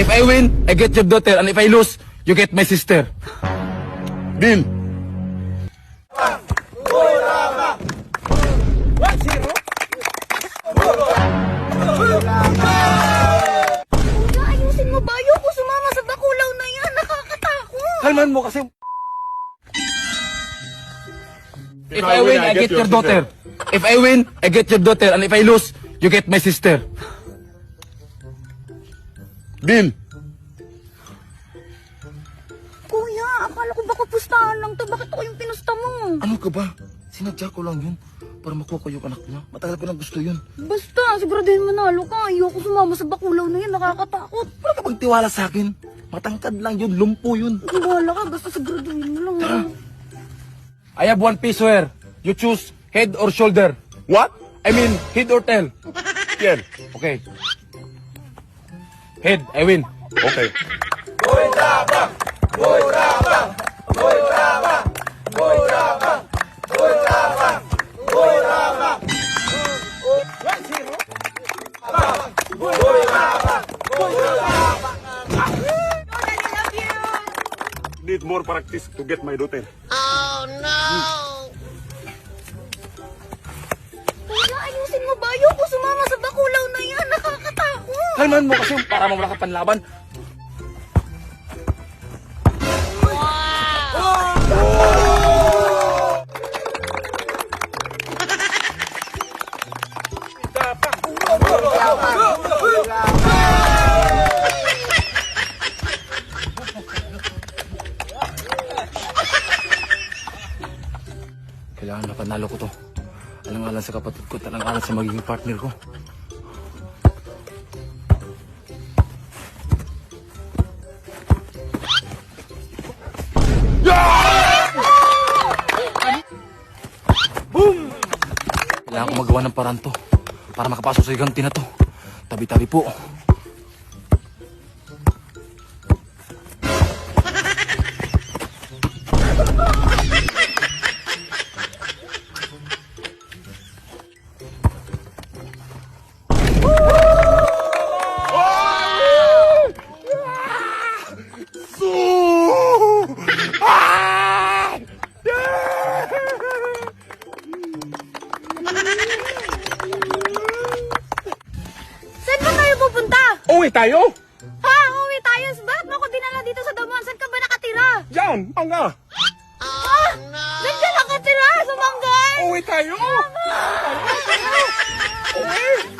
If I win, I get your daughter. And if I lose, you get my sister. Deal. Kuya, ayusin mo ba? Ayoko sumama sa bakulaw na yan. Nakakatakot. Kalman mo kasi. If I win, I get your daughter. If I win, I get your daughter. And if I lose, you get my sister. Deal. Kuya, akala ko baka pustahan lang to. Bakit ako yung pinusta mo? Ano ka ba? Sinadya ko lang yun para makuha ko yung anak niya. Matagal ko na gusto yun. Basta, siguraduhin manalo ka. Ayoko sumama sa bakulaw na yan. Nakakatakot. Wala ka magtiwala sa akin. Matangkad lang yun, lumpo yun. Bahala ka, basta siguraduhin mo lang. ah. I have one piece here. You choose head or shoulder. What? I mean, head or tail. Yan. Okay. Head, I win. Okay. Need more practice to get my daughter. Oh no! Kalman mo kasi para mo wala ka panlaban. Kailangan na panalo ko to. Alang-alang sa kapatid ko, talang-alang sa magiging partner ko. Kailangan ko magawa ng paraan to para makapasok sa higanti to. Tabi-tabi po. Uwi tayo! Ha? Uwi tayo. Bakit mo ako dinala dito sa damuhan? Saan ka ba nakatira? Diyan! Manga! Ah! Saan ka nakatira? Sa Mangay? Uwi tayo! Uwi!